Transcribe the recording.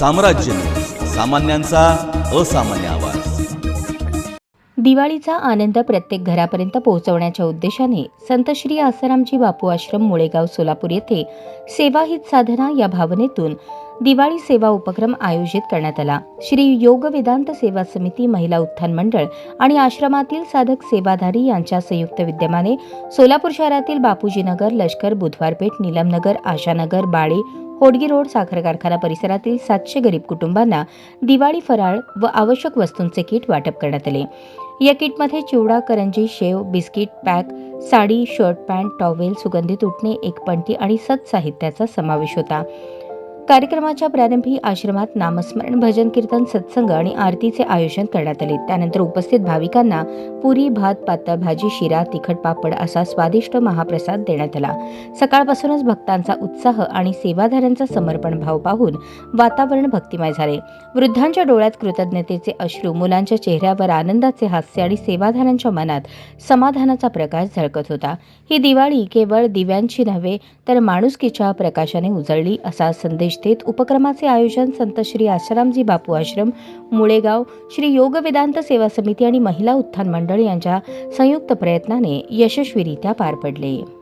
साम्राज्य. सामान्यांचा असामान्य आवाज. दिवाळीचा आनंद प्रत्येक घरापर्यंत पोहोचवण्याच्या उद्देशाने संत श्री आसारामजी बापू आश्रम मुळेगाव सोलापूर येथे सेवा हित साधना या भावनेतून दिवाळी सेवा उपक्रम आयोजित करण्यात आला. श्री योग वेदांत सेवा समिती महिला उत्थान मंडळ आणि आश्रमातील साधक सेवाधारी यांच्या संयुक्त विद्यमाने सोलापूर शहरातील बापूजीनगर लष्कर बुधवारपेठ निलमनगर आशानगर बाळे होडगी रोड साखर कारखाना परिसरातील सातशे गरीब कुटुंबांना दिवाळी फराळ व आवश्यक वस्तूंचे किट वाटप करण्यात आले. या किटमध्ये चिवडा करंजी शेव biscuit pack sari shirt pant towel सुगंधित उठणे एक पंटी आणि सत्साहित्याचा समावेश होता. कार्यक्रमाच्या प्रारंभी आश्रमात नामस्मरण भजन कीर्तन सत्संग आणि आरतीचे आयोजन करण्यात आले. त्यानंतर उपस्थित भाविकांना पुरी भात पातळ भाजी शिरा तिखट पापड असा स्वादिष्ट महाप्रसाद देण्यात आला. सकाळपासूनच भक्तांचा उत्साह आणि सेवाधाऱ्यांचा समर्पण भाव पाहून वातावरण भक्तिमय झाले. वृद्धांच्या डोळ्यात कृतज्ञतेचे अश्रू मुलांच्या चेहऱ्यावर आनंदाचे हास्य आणि सेवाधाऱ्यांच्या मनात समाधानाचा प्रकाश झळकत होता. ही दिवाळी केवळ दिव्यांची नव्हे तर माणुसकीच्या प्रकाशाने उजळली असा संदेश देत उपक्रमाचे आयोजन संत श्री आशारामजी बापू आश्रम मुळेगाव श्री योग वेदांत सेवा समिती आणि महिला उत्थान मंडळ यांच्या संयुक्त प्रयत्नाने यशस्वीरित्या पार पडले.